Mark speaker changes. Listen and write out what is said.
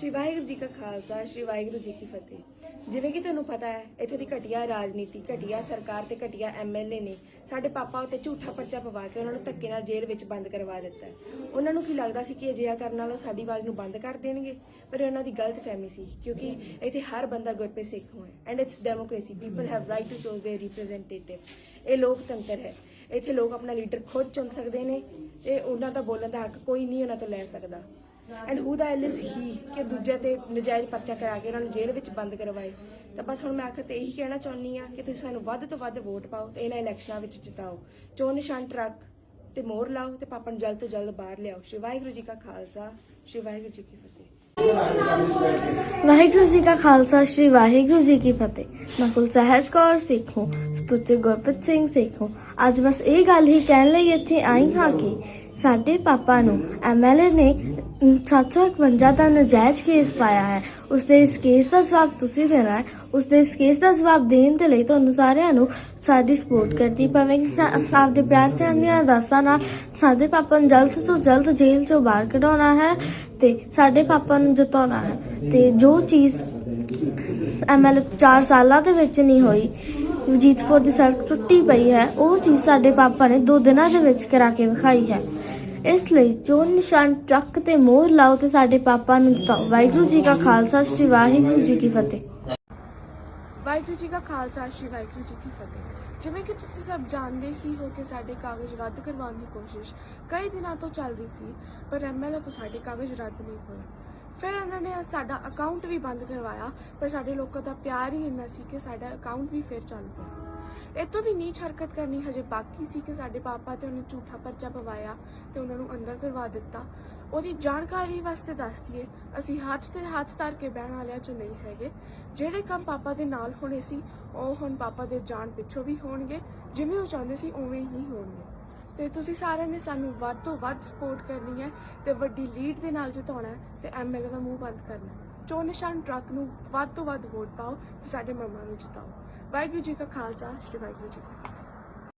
Speaker 1: ਸ਼੍ਰੀ ਵਾਹਿਗੁਰੂ ਜੀ ਕਾ ਖਾਲਸਾ ਸ਼੍ਰੀ ਵਾਹਿਗੁਰੂ ਜੀ ਕੀ ਫਤਿਹ ਜਿਵੇਂ ਕਿ ਤੁਹਾਨੂੰ ਪਤਾ ਹੈ ਇੱਥੇ ਦੀ ਘਟੀਆ ਰਾਜਨੀਤੀ ਘਟੀਆ ਸਰਕਾਰ ਤੇ ਘਟੀਆ ਐਮਐਲਏ ਨੇ ਸਾਡੇ ਪਾਪਾ ਉੱਤੇ ਝੂਠਾ ਪਰਚਾ ਪਵਾ ਕੇ ਉਹਨਾਂ ਨੂੰ ਧੱਕੇ ਨਾਲ ਜੇਲ੍ਹ ਵਿੱਚ ਬੰਦ ਕਰਵਾ ਦਿੱਤਾ ਹੈ ਉਹਨਾਂ ਨੂੰ ਕੀ ਲੱਗਦਾ ਸੀ ਕਿ ਅਜਿਹਾ ਕਰਨ ਨਾਲ ਉਹ ਸਾਡੀ ਆਵਾਜ਼ ਨੂੰ ਬੰਦ ਕਰ ਦੇਣਗੇ ਪਰ ਇਹ ਉਹਨਾਂ ਦੀ ਗਲਤ ਫਹਿਮੀ ਸੀ ਕਿਉਂਕਿ ਇੱਥੇ ਹਰ ਬੰਦਾ ਗੁਰਪ੍ਰੀਤ ਸਿੱਖ ਹੋਇਆ and it's democracy people have right to choose their representative ਇਹ ਲੋਕਤੰਤਰ ਹੈ ਇੱਥੇ ਲੋਕ ਆਪਣਾ ਲੀਡਰ ਖੁਦ ਚੁਣ ਸਕਦੇ ਨੇ ਤੇ ਉਹਨਾਂ ਦਾ ਬੋਲਣ ਦਾ ਹੱਕ ਕੋਈ ਨਹੀਂ ਉਹਨਾਂ ਤੋਂ ਲੈ ਸਕਦਾ And who the hell is he ਕਿ ਦੂਜੇ ਤੇ ਨਜਾਇਜ਼ ਪਰਚਾ ਕਰਾ ਕੇ ਉਹਨਾਂ ਨੂੰ ਜੇਲ੍ਹ ਵਿੱਚ ਬੰਦ ਕਰਵਾਏ। ਤਾਂ ਬਸ ਹੁਣ ਮੈਂ ਆਖਰ ਤੇ ਇਹੀ ਕਹਿਣਾ ਚਾਹੁੰਦੀ ਆ ਕਿ ਤੁਸੀਂ ਸਾਨੂੰ ਵੱਧ ਤੋਂ ਵੱਧ ਵੋਟ ਪਾਓ ਤੇ ਇਹਨਾਂ ਇਲੈਕਸ਼ਨਾਂ ਵਿੱਚ ਜਿਤਾਓ। ਚੋਣ ਨਿਸ਼ਾਨ ਟਰੱਕ ਤੇ ਮੋਹਰ ਲਾਓ ਤੇ ਪਾਪਾ ਨੂੰ ਜਲਦ ਤੋਂ ਜਲਦ ਬਾਹਰ ਲਿਆਓ। ਸ਼੍ਰੀ ਵਾਹਿਗੁਰੂ ਜੀ ਕਾ ਖਾਲਸਾ, ਸ਼੍ਰੀ ਵਾਹਿਗੁਰੂ ਜੀ ਕੀ ਫਤਿਹ।
Speaker 2: ਵਾਹਿਗੁਰੂ ਜੀ ਕਾ ਖਾਲਸਾ, ਸ੍ਰੀ ਵਾਹਿਗੁਰੂ ਜੀ ਕੀ ਫਤਿਹ। ਮੈਂ ਕੁਲ ਸਹਿਜ ਕੌਰ ਸਿੱਖ, ਸਪੁੱਤਰ ਗੁਰਪ੍ਰੀਤ ਸਿੰਘ ਸਿੱਖ। ਅੱਜ ਬਸ ਇਹ ਗੱਲ ਹੀ ਕਹਿਣ ਲਈ ਇੱਥੇ ਆਈ ਹਾਂ ਕਿ ਸਾਡੇ ਪਾਪਾ ਨੂੰ ਐਮਐਲਏ ਨੇ 751 ਦਾ ਨਜਾਇਜ਼ ਕੇਸ ਪਾਇਆ ਹੈ। ਉਸ ਦੇ ਇਸ ਕੇਸ ਦਾ ਜਵਾਬ ਤੁਸੀਂ ਦੇਣਾ ਹੈ। ਉਸ ਦੇ ਇਸ ਕੇਸ ਦਾ ਜਵਾਬ ਦੇਣ ਦੇ ਲਈ ਤੁਹਾਨੂੰ ਸਾਰਿਆਂ ਨੂੰ ਸਾਡੀ ਸਪੋਰਟ ਕਰਨੀ ਪਵੇਗੀ। ਆਪਦੇ ਪਿਆਰ ਤੇ ਆਪਣੀਆਂ ਅਰਦਾਸਾਂ ਨਾਲ ਸਾਡੇ ਪਾਪਾ ਨੂੰ ਜਲਦ ਤੋਂ ਜਲਦ ਜੇਲ੍ਹ ਚੋਂ ਬਾਹਰ ਕਢਾਉਣਾ ਹੈ ਤੇ ਸਾਡੇ ਪਾਪਾ ਨੂੰ ਜਿਤਾਉਣਾ ਹੈ। ਤੇ ਜੋ ਚੀਜ਼ ਐਮਐਲ 4 ਸਾਲਾਂ ਦੇ ਵਿੱਚ ਨਹੀਂ ਹੋਈ ਵਜੀਤਪੁਰ ਦੀ ਸੜਕ ਟੁੱਟੀ ਪਈ ਹੈ, ਉਹ ਚੀਜ਼ ਸਾਡੇ ਪਾਪਾ ਨੇ ਦੋ ਦਿਨਾਂ ਦੇ ਵਿੱਚ ਕਰਾ ਕੇ ਵਿਖਾਈ ਹੈ। ਇਸ ਲਈ ਚੋਣ ਨਿਸ਼ਾਨ ਟਰੱਕ ਤੇ ਮੋਹਰ ਲਾਓ ਤੇ ਸਾਡੇ ਪਾਪਾ ਨੂੰ ਜਿਤਾਓ ਵਾਹਿਗੁਰੂ ਜੀ ਕਾ ਖਾਲਸਾ, ਸ੍ਰੀ ਵਾਹਿਗੁਰੂ ਜੀ ਕੀ ਫਤਿਹ।
Speaker 3: ਵਾਹਿਗੁਰੂ ਜੀ ਕਾ ਖਾਲਸਾ, ਸ਼੍ਰੀ ਵਾਹਿਗੁਰੂ ਜੀ ਕੀ ਫਤਿਹ। ਜਿਵੇਂ ਕਿ ਤੁਸੀਂ ਸਭ ਜਾਣਦੇ ਹੀ ਹੋ ਕਿ ਸਾਡੇ ਕਾਗਜ਼ ਰੱਦ ਕਰਵਾਉਣ ਦੀ ਕੋਸ਼ਿਸ਼ ਕਈ ਦਿਨਾਂ ਤੋਂ ਚੱਲ ਰਹੀ ਸੀ, ਪਰ ਐਮਐਲਏ ਤੋਂ ਸਾਡੇ ਕਾਗਜ਼ ਰੱਦ ਨਹੀਂ ਹੋਏ। ਫਿਰ ਉਹਨਾਂ ਨੇ ਸਾਡਾ ਅਕਾਊਂਟ ਵੀ ਬੰਦ ਕਰਵਾਇਆ, ਪਰ ਸਾਡੇ ਲੋਕਾਂ ਦਾ ਪਿਆਰ ਹੀ ਇੰਨਾ ਸੀ ਕਿ ਸਾਡਾ ਅਕਾਊਂਟ ਵੀ ਫਿਰ ਚੱਲ ਪਿਆ। ਇਹ ਤੋਂ ਵੀ ਨੀਚ ਹਰਕਤ ਕਰਨੀ ਹਜੇ ਬਾਕੀ ਸੀ ਕਿ ਸਾਡੇ ਪਾਪਾ ਤੇ ਉਹਨੇ ਝੂਠਾ ਪਰਚਾ ਪਵਾਇਆ ਤੇ ਉਹਨਾਂ ਨੂੰ ਅੰਦਰ ਕਰਵਾ ਦਿੱਤਾ। ਉਹਦੀ ਜਾਣਕਾਰੀ ਵਾਸਤੇ ਦੱਸ ਦਈਏ, ਅਸੀਂ ਹੱਥ ਤੇ ਹੱਥ ਧਰ ਕੇ ਬਹਿਣ ਵਾਲਿਆਂ ਚੋਂ ਨਹੀਂ ਹੈਗੇ। ਜਿਹੜੇ ਕੰਮ ਪਾਪਾ ਦੇ ਨਾਲ ਹੋਣੇ ਸੀ, ਉਹ ਹੁਣ ਪਾਪਾ ਦੇ ਜਾਣ ਪਿੱਛੋਂ ਵੀ ਹੋਣਗੇ, ਜਿਵੇਂ ਉਹ ਚਾਹੁੰਦੇ ਸੀ ਉਵੇਂ ਹੀ ਹੋਣਗੇ। ਤੇ ਤੁਸੀਂ ਸਾਰਿਆਂ ਨੇ ਸਾਨੂੰ ਵੱਧ ਤੋਂ ਵੱਧ ਸਪੋਰਟ ਕਰਨੀ ਹੈ ਤੇ ਵੱਡੀ ਲੀਡ ਦੇ ਨਾਲ ਜਿਤਾਉਣਾ ਹੈ ਤੇ ਐਮਐਲਏ ਦਾ ਮੂੰਹ ਬੰਦ ਕਰਨਾ ਚੋਣ ਨਿਸ਼ਾਨ ਟਰੱਕ ਨੂੰ ਵੱਧ ਤੋਂ ਵੱਧ ਵੋਟ ਪਾਓ ਤੇ ਸਾਡੇ ਮਮਾ ਨੂੰ ਜਿਤਾਓ। ਵਾਹਿਗੁਰੂ ਜੀ ਕਾ ਖਾਲਸਾ, ਸ਼੍ਰੀ ਵਾਹਿਗੁਰੂ ਜੀ ਕੀ ਫਤਿਹ।